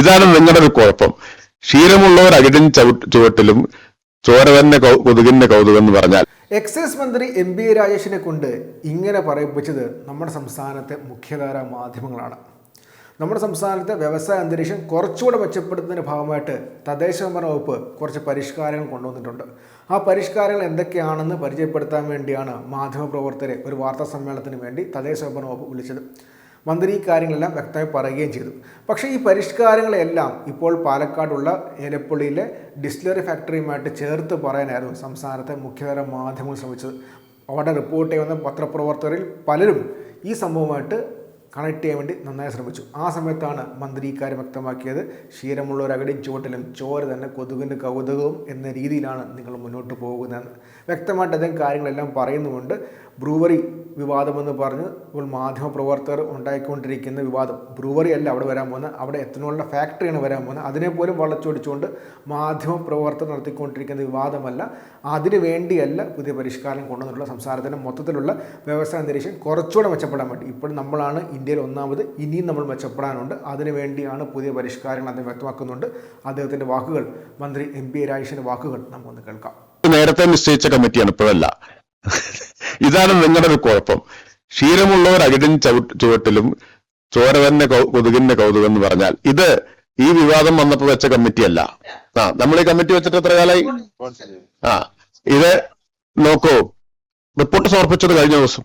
ഇതാണ് നിങ്ങളുടെ ഒരു കുഴപ്പം. ക്ഷീരമുള്ളവർ അകിടിൻ ചവിട്ട് ചുവട്ടിലും ചോര തന്നെ കൊതുകിന്റെ കൗതുകം എന്ന് പറഞ്ഞാൽ. എക്സൈസ് മന്ത്രി എം ബി രാജേഷിനെ കൊണ്ട് ഇങ്ങനെ പറയിപ്പിച്ചത് നമ്മുടെ സംസ്ഥാനത്തെ മുഖ്യധാര മാധ്യമങ്ങളാണ്. നമ്മുടെ സംസ്ഥാനത്തെ വ്യവസായ അന്തരീക്ഷം കുറച്ചുകൂടെ മെച്ചപ്പെടുത്തുന്നതിന്റെ ഭാഗമായിട്ട് തദ്ദേശ ഭരണ വകുപ്പ് കുറച്ച് പരിഷ്കാരങ്ങൾ കൊണ്ടുവന്നിട്ടുണ്ട്. ആ പരിഷ്കാരങ്ങൾ എന്തൊക്കെയാണെന്ന് പരിചയപ്പെടുത്താൻ വേണ്ടിയാണ് മാധ്യമപ്രവർത്തകരെ ഒരു വാർത്താ സമ്മേളനത്തിന് വേണ്ടി തദ്ദേശ ഭരണ വകുപ്പ് വിളിച്ചത്. മന്ത്രി ഈ കാര്യങ്ങളെല്ലാം വ്യക്തമായി പറയുകയും ചെയ്തു. പക്ഷേ ഈ പരിഷ്കാരങ്ങളെല്ലാം ഇപ്പോൾ പാലക്കാടുള്ള ഏലപ്പള്ളിയിലെ ഡിസ്റ്റിലറി ഫാക്ടറിയുമായിട്ട് ചേർത്ത് പറയാനായിരുന്നു സംസ്ഥാനത്തെ മുഖ്യധാര മാധ്യമങ്ങൾ ശ്രമിച്ചത്. അവിടെ റിപ്പോർട്ട് ചെയ്യുന്ന പത്രപ്രവർത്തകരിൽ പലരും ഈ സംഭവമായിട്ട് കണക്ട് ചെയ്യാൻ വേണ്ടി നന്നായി ശ്രമിച്ചു. ആ സമയത്താണ് മന്ത്രി ഇക്കാര്യം വ്യക്തമാക്കിയത്. ക്ഷീരമുള്ള ഒരു അകടി ചുവട്ടിലും ചോര തന്നെ കൊതുകിന്റെ കൗതുകവും എന്ന രീതിയിലാണ് നിങ്ങൾ മുന്നോട്ട് പോകുന്നതെന്ന്. വ്യക്തമായിട്ട് അദ്ദേഹം കാര്യങ്ങളെല്ലാം പറയുന്നുമുണ്ട്. ബ്രൂവറി വിവാദമെന്ന് പറഞ്ഞ് ഇപ്പോൾ മാധ്യമപ്രവർത്തകർ ഉണ്ടായിക്കൊണ്ടിരിക്കുന്ന വിവാദം. ബ്രൂവറി അല്ല അവിടെ വരാൻ പോകുന്നത്. അവിടെ എത്തനോളിന്റെ ഫാക്ടറിയാണ് വരാൻ പോകുന്നത്. അതിനെപ്പോലും വളച്ചൊടിച്ചുകൊണ്ട് മാധ്യമപ്രവർത്തകർ നടത്തിക്കൊണ്ടിരിക്കുന്ന വിവാദമല്ല. അതിനു വേണ്ടിയല്ല പുതിയ പരിഷ്കാരം കൊണ്ടുവന്നിട്ടുള്ള സംസ്ഥാനത്തിന്റെ മൊത്തത്തിലുള്ള വ്യവസായ അന്തരീക്ഷം കുറച്ചുകൂടെ മെച്ചപ്പെടാൻ വേണ്ടി. ഇപ്പോൾ നമ്മളാണ് ഇന്ത്യയിൽ ഒന്നാമത് ഇനിയും നമ്മൾ മെച്ചപ്പെടാനുണ്ട്. അതിനു വേണ്ടിയാണ് പുതിയ പരിഷ്കാരങ്ങൾ അദ്ദേഹം വ്യക്തമാക്കുന്നുണ്ട്. അദ്ദേഹത്തിന്റെ വാക്കുകൾ മന്ത്രി എം പി രാജേഷിന്റെ വാക്കുകൾ നമുക്കൊന്ന് കേൾക്കാം. നേരത്തെ നിശ്ചയിച്ച കമ്മിറ്റിയാണ് ഇപ്പോഴല്ല. ഇതാണ് നിങ്ങളുടെ ഒരു കുഴപ്പം. ക്ഷീരമുള്ളവർ അകിടിൻ ചവിട്ട് ചുവട്ടിലും ചോര തന്നെ കൊതുകിന്റെ കൗതുകം എന്ന് പറഞ്ഞാൽ ഇത് ഈ വിവാദം വന്നപ്പോൾ വെച്ച കമ്മിറ്റി അല്ല ആ നമ്മൾ ഈ കമ്മിറ്റി വെച്ചിട്ട് എത്ര കാലായി ആ ഇത് നോക്കൂ. റിപ്പോർട്ട് സമർപ്പിച്ചത് കഴിഞ്ഞ ദിവസം.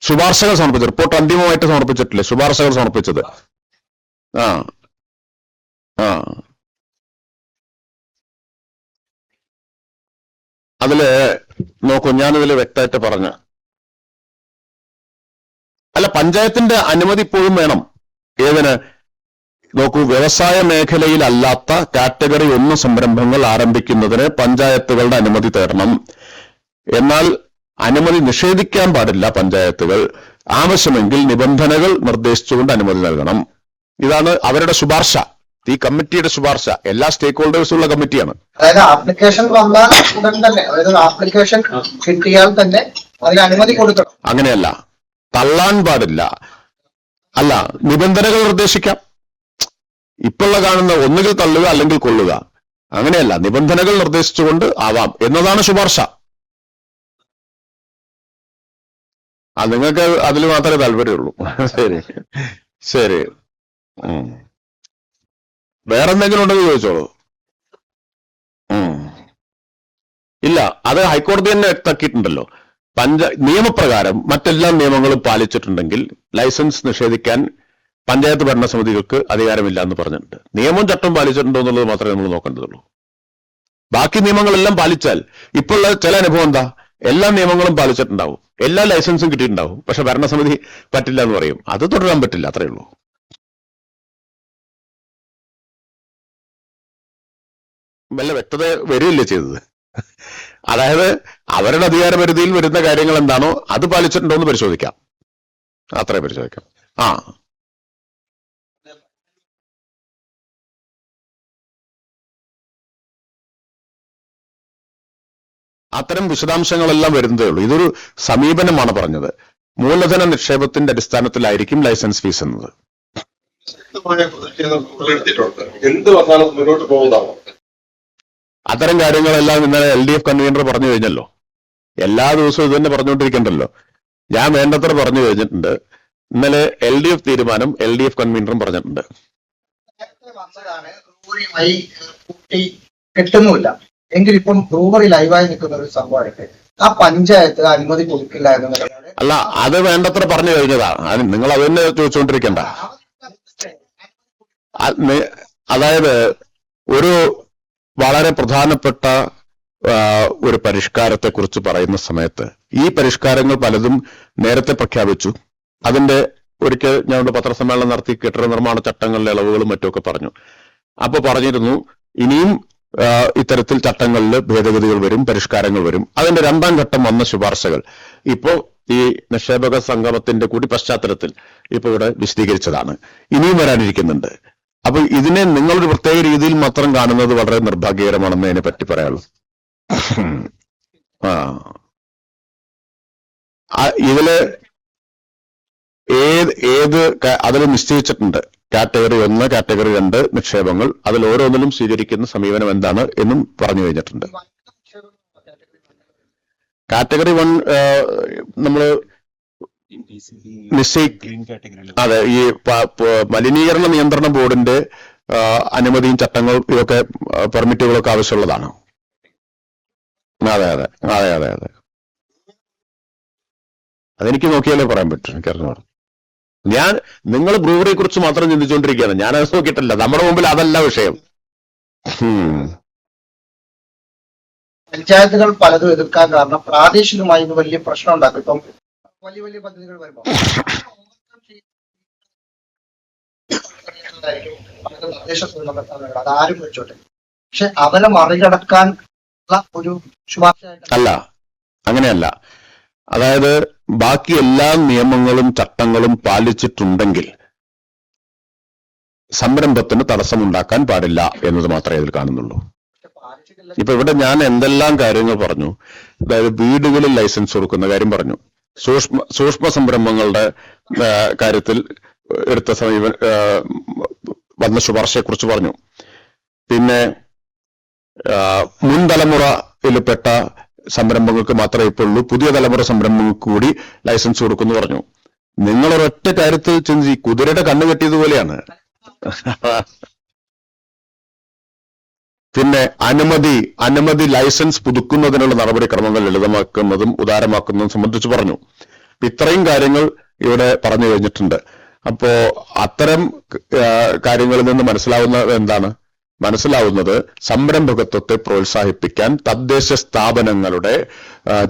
ശുപാർശകൾ സമർപ്പിച്ചത് റിപ്പോർട്ട് അന്തിമമായിട്ട് സമർപ്പിച്ചിട്ടില്ലേ? ശുപാർശകൾ സമർപ്പിച്ചത്. ആ ആ. അതിൽ നോക്കൂ ഞാനിതിൽ വ്യക്തമായിട്ട് പറഞ്ഞു. അല്ല പഞ്ചായത്തിന്റെ അനുമതി ഇപ്പോഴും വേണം. ഏതിന്? നോക്കൂ വ്യവസായ മേഖലയിലല്ലാത്ത കാറ്റഗറി ഒന്ന് സംരംഭങ്ങൾ ആരംഭിക്കുന്നതിന് പഞ്ചായത്തുകളുടെ അനുമതി തേടണം. എന്നാൽ അനുമതി നിഷേധിക്കാൻ പാടില്ല പഞ്ചായത്തുകൾ. ആവശ്യമെങ്കിൽ നിബന്ധനകൾ നിർദ്ദേശിച്ചുകൊണ്ട് അനുമതി നൽകണം. ഇതാണ് അവരുടെ ശുപാർശ. ഈ കമ്മിറ്റിയുടെ ശുപാർശ എല്ലാ സ്റ്റേക്ക് ഹോൾഡേഴ്സും ഉള്ള കമ്മിറ്റിയാണ്. അതായത് ആപ്ലിക്കേഷൻ വന്നാൽ ഉടൻ തന്നെ അതായത് ആപ്ലിക്കേഷൻ കിട്ടിയാൽ തന്നെ അതിന് അനുമതി കൊടുക്കണം. അങ്ങനെയല്ല തള്ളാൻ പാടില്ല. അല്ല നിബന്ധനകൾ നിർദ്ദേശിക്കാം. ഇപ്പോഴുള്ള കാണുന്ന ഒന്നുകിൽ തള്ളുക അല്ലെങ്കിൽ കൊള്ളുക. അങ്ങനെയല്ല നിബന്ധനകൾ നിർദ്ദേശിച്ചുകൊണ്ട് ആവാം. എന്നതാണ് ശുപാർശ. ആ നിങ്ങൾക്ക് അതിൽ മാത്രമേ താല്പര്യമുള്ളൂ. ശരി. ശരി. ഉം. വേറെന്തെങ്കിലും ഉണ്ടെന്ന് ചോദിച്ചോളൂ ഇല്ല അത് ഹൈക്കോടതി തന്നെ വ്യക്തമാക്കിയിട്ടുണ്ടല്ലോ. പഞ്ച നിയമപ്രകാരം മറ്റെല്ലാ നിയമങ്ങളും പാലിച്ചിട്ടുണ്ടെങ്കിൽ ലൈസൻസ് നിഷേധിക്കാൻ പഞ്ചായത്ത് ഭരണസമിതികൾക്ക് അധികാരമില്ല എന്ന് പറഞ്ഞിട്ടുണ്ട്. നിയമം ചട്ടം പാലിച്ചിട്ടുണ്ടോ എന്നുള്ളത് മാത്രമേ നമ്മൾ നോക്കേണ്ടതുള്ളൂ. ബാക്കി നിയമങ്ങളെല്ലാം പാലിച്ചാൽ ഇപ്പോൾ ഉള്ള ചില അനുഭവം എന്താ? എല്ലാ നിയമങ്ങളും പാലിച്ചിട്ടുണ്ടാവും. എല്ലാ ലൈസൻസും കിട്ടിയിട്ടുണ്ടാവും. പക്ഷെ ഭരണസമിതി പറ്റില്ല എന്ന് പറയും. അത് തുടരാൻ പറ്റില്ല അത്രയേ ഉള്ളൂ. വല്ല വ്യക്തത വരികയല്ലേ ചെയ്തത്? അതായത് അവരുടെ അധികാരപരിധിയിൽ വരുന്ന കാര്യങ്ങൾ എന്താണോ അത് പാലിച്ചിട്ടുണ്ടോ എന്ന് പരിശോധിക്കാം. അത്രേ പരിശോധിക്കാം. ആ. അത്തരം വിശദാംശങ്ങളെല്ലാം വരുന്നതേ ഉള്ളൂ. ഇതൊരു സമീപനമാണ് പറഞ്ഞത്. മൂലധന നിക്ഷേപത്തിന്റെ അടിസ്ഥാനത്തിലായിരിക്കും ലൈസൻസ് ഫീസ് എന്നത്. എന്ത് അത്തരം കാര്യങ്ങളെല്ലാം ഇന്നലെ എൽ ഡി എഫ് കൺവീനർ പറഞ്ഞു കഴിഞ്ഞല്ലോ. എല്ലാ ദിവസവും ഇത് തന്നെ പറഞ്ഞുകൊണ്ടിരിക്കണ്ടല്ലോ. ഞാൻ വേണ്ടത്ര പറഞ്ഞു കഴിഞ്ഞിട്ടുണ്ട്. ഇന്നലെ എൽ ഡി എഫ് തീരുമാനം എൽ ഡി എഫ് കൺവീനറും പറഞ്ഞിട്ടുണ്ട്. എങ്കിൽ ഇപ്പം ബ്രൂവറി ലൈവായി നിൽക്കുന്ന ഒരു സംഭവമായിട്ട് ആ പഞ്ചായത്ത് അനുമതി കൊടുക്കില്ല എന്ന് അല്ല അത് വേണ്ടത്ര പറഞ്ഞു കഴിഞ്ഞതാ. നിങ്ങൾ അത് തന്നെ ചോദിച്ചുകൊണ്ടിരിക്കണ്ട. അത് അതായത് ഒരു വളരെ പ്രധാനപ്പെട്ട ഒരു പരിഷ്കാരത്തെ കുറിച്ച് പറയുന്ന സമയത്ത്. ഈ പരിഷ്കാരങ്ങൾ പലതും നേരത്തെ പ്രഖ്യാപിച്ചു. അതിന്റെ ഒരിക്കൽ ഞങ്ങളുടെ പത്രസമ്മേളനം നടത്തി കെട്ടിട നിർമ്മാണ ചട്ടങ്ങളിലെ ഇളവുകളും മറ്റുമൊക്കെ പറഞ്ഞു. അപ്പൊ പറഞ്ഞിരുന്നു ഇനിയും ഇത്തരത്തിൽ ചട്ടങ്ങളിൽ ഭേദഗതികൾ വരും പരിഷ്കാരങ്ങൾ വരും. അതിന്റെ രണ്ടാം ഘട്ടം വന്ന ശുപാർശകൾ. ഇപ്പോ ഈ നിക്ഷേപക സംഗമത്തിന്റെ കൂടി പശ്ചാത്തലത്തിൽ ഇപ്പൊ ഇവിടെ വിശദീകരിച്ചതാണ്. ഇനിയും വരാനിരിക്കുന്നുണ്ട്. അപ്പൊ ഇതിനെ നിങ്ങളൊരു പ്രത്യേക രീതിയിൽ മാത്രം കാണുന്നത് വളരെ നിർഭാഗ്യകരമാണെന്ന് അതിനെ പറ്റി പറയാനുള്ളൂ ആ. ഇതിൽ ഏത് ഏത് അതിൽ നിശ്ചയിച്ചിട്ടുണ്ട്. കാറ്റഗറി ഒന്ന് കാറ്റഗറി രണ്ട് നിക്ഷേപങ്ങൾ. അതിൽ ഓരോന്നിലും സ്വീകരിക്കുന്ന സമീപനം എന്താണ് എന്നും പറഞ്ഞു കഴിഞ്ഞിട്ടുണ്ട്. കാറ്റഗറി വൺ നിശ്ചയി അതെ ഈ മലിനീകരണ നിയന്ത്രണ ബോർഡിന്റെ അനുമതിയും ചട്ടങ്ങളും ഇതൊക്കെ പെർമിറ്റുകളൊക്കെ ആവശ്യമുള്ളതാണ്. അതെ അതെ അതെ അതെ അതെ. അതെനിക്ക് നോക്കിയാലേ പറയാൻ പറ്റൂ എനിക്കറിഞ്ഞോളൂ ഞാൻ നിങ്ങൾ ബ്രൂവറിയെ കുറിച്ച് മാത്രം ചിന്തിച്ചുകൊണ്ടിരിക്കുകയാണ് ഞാൻ അത് നോക്കിയിട്ടില്ല. നമ്മുടെ മുമ്പിൽ അതല്ല വിഷയം. പഞ്ചായത്തുകൾ പലതും എതിർക്കാൻ കാരണം പ്രാദേശികമായി വലിയ പ്രശ്നം ഉണ്ടാക്കും ഇപ്പം വലിയ വലിയ പദ്ധതികൾ വരുമ്പോൾ തദ്ദേശ വെച്ചോട്ടെ പക്ഷെ അവരെ മറികടക്കാൻ ഒരു ശുപാർശയായിട്ട് അല്ല അങ്ങനെയല്ല. അതായത് ബാക്കി എല്ലാ നിയമങ്ങളും ചട്ടങ്ങളും പാലിച്ചിട്ടുണ്ടെങ്കിൽ സംരംഭത്തിന് തടസ്സമുണ്ടാക്കാൻ പാടില്ല എന്നത് മാത്രമേ ഇതിൽ കാണുന്നുള്ളൂ. ഇപ്പൊ ഇവിടെ ഞാൻ എന്തെല്ലാം കാര്യങ്ങൾ പറഞ്ഞു? അതായത് വീടുകളിൽ ലൈസൻസ് കൊടുക്കുന്ന കാര്യം പറഞ്ഞു. സൂക്ഷ്മ സൂക്ഷ്മ സംരംഭങ്ങളുടെ കാര്യത്തിൽ എടുത്ത സമീപ വന്ന ശുപാർശയെ കുറിച്ച് പറഞ്ഞു. പിന്നെ മുൻ തലമുറയിൽപ്പെട്ട സംരംഭങ്ങൾക്ക് മാത്രമേ ഇപ്പോൾ ഉള്ളൂ പുതിയ തലമുറ സംരംഭങ്ങൾക്ക് കൂടി ലൈസൻസ് കൊടുക്കുന്നു പറഞ്ഞു. നിങ്ങൾ ഒരൊറ്റ കാര്യത്തിൽ ചിന്തി കുതിരയുടെ കണ്ണ് കെട്ടിയതുപോലെയാണ് പിന്നെ അനുമതി അനുമതി ലൈസൻസ് പുതുക്കുന്നതിനുള്ള നടപടിക്രമങ്ങൾ ലളിതമാക്കുന്നതും ഉദാരമാക്കുന്നതും സംബന്ധിച്ച് പറഞ്ഞു. ഇത്രയും കാര്യങ്ങൾ ഇവിടെ പറഞ്ഞു കഴിഞ്ഞിട്ടുണ്ട്. അപ്പോ അത്തരം കാര്യങ്ങളിൽ നിന്ന് മനസ്സിലാവുന്നത് എന്താണ്? മനസ്സിലാവുന്നത് സംരംഭകത്വത്തെ പ്രോത്സാഹിപ്പിക്കാൻ തദ്ദേശ സ്ഥാപനങ്ങളുടെ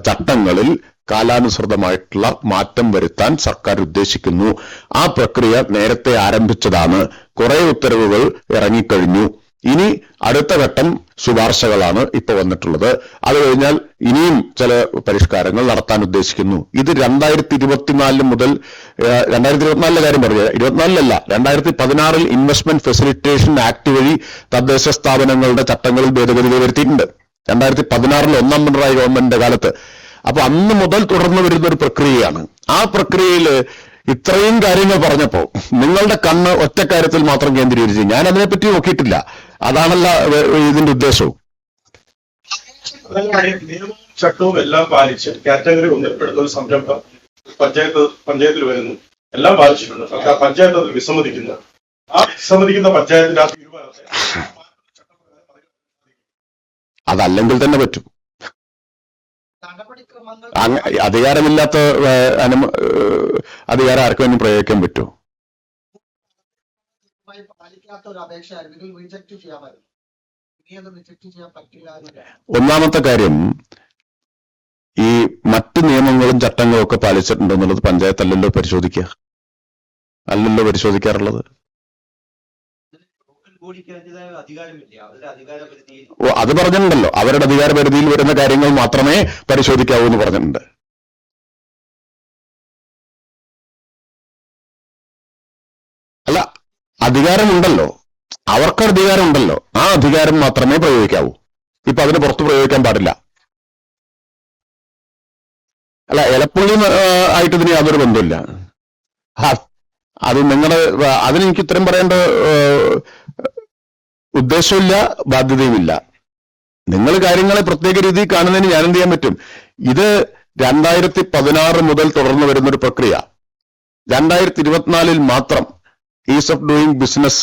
ചട്ടങ്ങളിൽ കാലാനുസൃതമായിട്ടുള്ള മാറ്റം വരുത്താൻ സർക്കാർ ഉദ്ദേശിക്കുന്നു. ആ പ്രക്രിയ നേരത്തെ ആരംഭിച്ചതാണ്. കുറെ ഉത്തരവുകൾ ഇറങ്ങിക്കഴിഞ്ഞു. ഇനി അടുത്ത ഘട്ടം ശുപാർശകളാണ് ഇപ്പോൾ വന്നിട്ടുള്ളത്. അത് കഴിഞ്ഞാൽ ഇനിയും ചില പരിഷ്കാരങ്ങൾ നടത്താൻ ഉദ്ദേശിക്കുന്നു. ഇത് രണ്ടായിരത്തി ഇരുപത്തിനാലിന് മുതൽ രണ്ടായിരത്തി ഇരുപത്തിനാലിലെ കാര്യം പറഞ്ഞു ഇരുപത്തിനാലിലല്ല രണ്ടായിരത്തി പതിനാറിൽ ഇൻവെസ്റ്റ്മെന്റ് ഫെസിലിറ്റേഷൻ ആക്ട് വഴി തദ്ദേശ സ്ഥാപനങ്ങളുടെ ചട്ടങ്ങളിൽ ഭേദഗതികൾ വരുത്തിയിട്ടുണ്ട് രണ്ടായിരത്തി പതിനാറിൽ ഒന്നാം പിണറായി ഗവൺമെന്റിന്റെ കാലത്ത്. അപ്പൊ അന്ന് മുതൽ തുടർന്ന് വരുന്ന ഒരു പ്രക്രിയയാണ്. ആ പ്രക്രിയയിൽ ഇത്രയും കാര്യങ്ങൾ പറഞ്ഞപ്പോൾ നിങ്ങളുടെ കണ്ണ് ഒറ്റ കാര്യത്തിൽ മാത്രം കേന്ദ്രീകരിച്ചു. ഞാൻ അതിനെപ്പറ്റി നോക്കിയിട്ടില്ല. അതാണല്ല ഇതിന്റെ ഉദ്ദേശവും. നിയമവും ചട്ടവും എല്ലാം പാലിച്ച് കാറ്റഗറി ഒന്നിൽ പെടുന്ന ഒരു സംരംഭം പഞ്ചായത്ത് പഞ്ചായത്തിൽ വരുന്നു. എല്ലാം പാലിച്ചിട്ടുണ്ട്. പക്ഷെ ആ പഞ്ചായത്ത് അത് വിസമ്മതിക്കുന്നു. ആ വിസമ്മതിക്കുന്ന പഞ്ചായത്തിന്റെ ആ തീരുമാനത്തെ അതല്ലെങ്കിൽ തന്നെ പറ്റും. അങ്ങ അധികാരമില്ലാത്ത അധികാരം ആർക്കും വേണ്ടി പ്രയോഗിക്കാൻ പറ്റുമോ പാലിക്കാത്ത ഒരു അപേക്ഷയായിരുന്നെങ്കിൽ റിജക്ട് ചെയ്യാമായിരുന്നു ഒന്നാമത്തെ കാര്യം ഈ മറ്റു നിയമങ്ങളും ചട്ടങ്ങളും ഒക്കെ പാലിച്ചിട്ടുണ്ടോ എന്നുള്ളത് പഞ്ചായത്ത് അല്ലല്ലോ പരിശോധിക്കുക. അല്ലല്ലോ പരിശോധിക്കാറുള്ളത്. അത് പറഞ്ഞിട്ടുണ്ടല്ലോ. അവരുടെ അധികാര പരിധിയിൽ വരുന്ന കാര്യങ്ങൾ മാത്രമേ പരിശോധിക്കാവൂ എന്ന് പറഞ്ഞിട്ടുണ്ട്. അധികാരമുണ്ടല്ലോ. അവർക്ക് അധികാരമുണ്ടല്ലോ ആ അധികാരം മാത്രമേ പ്രയോഗിക്കാവൂ. ഇപ്പൊ അതിന് പുറത്ത് പ്രയോഗിക്കാൻ പാടില്ല. അല്ല ഇലപ്പുള്ളി ആയിട്ട് ഇതിന് യാതൊരു ബന്ധമില്ല അത് നിങ്ങൾ അതിന് എനിക്ക് ഉത്തരം പറയേണ്ട ഉദ്ദേശമില്ല ബാധ്യതയുമില്ല. നിങ്ങൾ കാര്യങ്ങളെ പ്രത്യേക രീതിയിൽ കാണുന്നതിന് ഞാൻ എന്ത് ചെയ്യാൻ പറ്റും? ഇത് രണ്ടായിരത്തി പതിനാറ് മുതൽ തുടർന്ന് വരുന്ന ഒരു പ്രക്രിയ. രണ്ടായിരത്തി ഇരുപത്തിനാലിൽ മാത്രം ease of doing business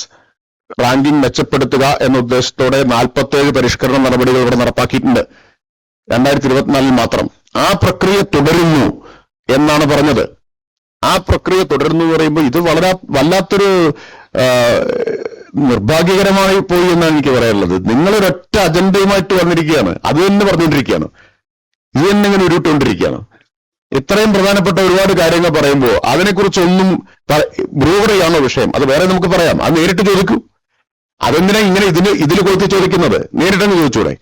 ranking മെച്ചപ്പെടുത്തുക എന്ന ഉദ്ദേശത്തോടെ നാൽപ്പത്തേഴ് പരിഷ്കരണ നടപടികൾ ഇവിടെ നടപ്പാക്കിയിട്ടുണ്ട്. രണ്ടായിരത്തി ഇരുപത്തിനാലിൽ മാത്രം. ആ പ്രക്രിയ തുടരുന്നു എന്നാണ് പറഞ്ഞത്. ആ പ്രക്രിയ തുടരുന്നു എന്ന് പറയുമ്പോൾ ഇത് വളരെ വല്ലാത്തൊരു നിർഭാഗ്യകരമായി പോയി എന്നാണ് എനിക്ക് പറയാനുള്ളത്. നിങ്ങൾ ഒരൊറ്റ അജണ്ടയുമായിട്ട് വന്നിരിക്കുകയാണ്. അത് തന്നെ പറഞ്ഞുകൊണ്ടിരിക്കുകയാണ്. ഇത് തന്നെ ഇങ്ങനെ ഉരുട്ടുകൊണ്ടിരിക്കുകയാണ് ഇത്രയും പ്രധാനപ്പെട്ട ഒരുപാട് കാര്യങ്ങൾ പറയുമ്പോൾ അതിനെക്കുറിച്ചൊന്നും ബ്രൂവറിയാണോ വിഷയം? അത് വേറെ നമുക്ക് പറയാം. അത് നേരിട്ട് ചോദിക്കൂ. അതെന്തിനാ ഇങ്ങനെ ഇതിന് ഇതിൽ കൊളുത്തി ചോദിക്കുന്നത്? നേരിട്ടങ്ങ് ചോദിച്ചൂടെ?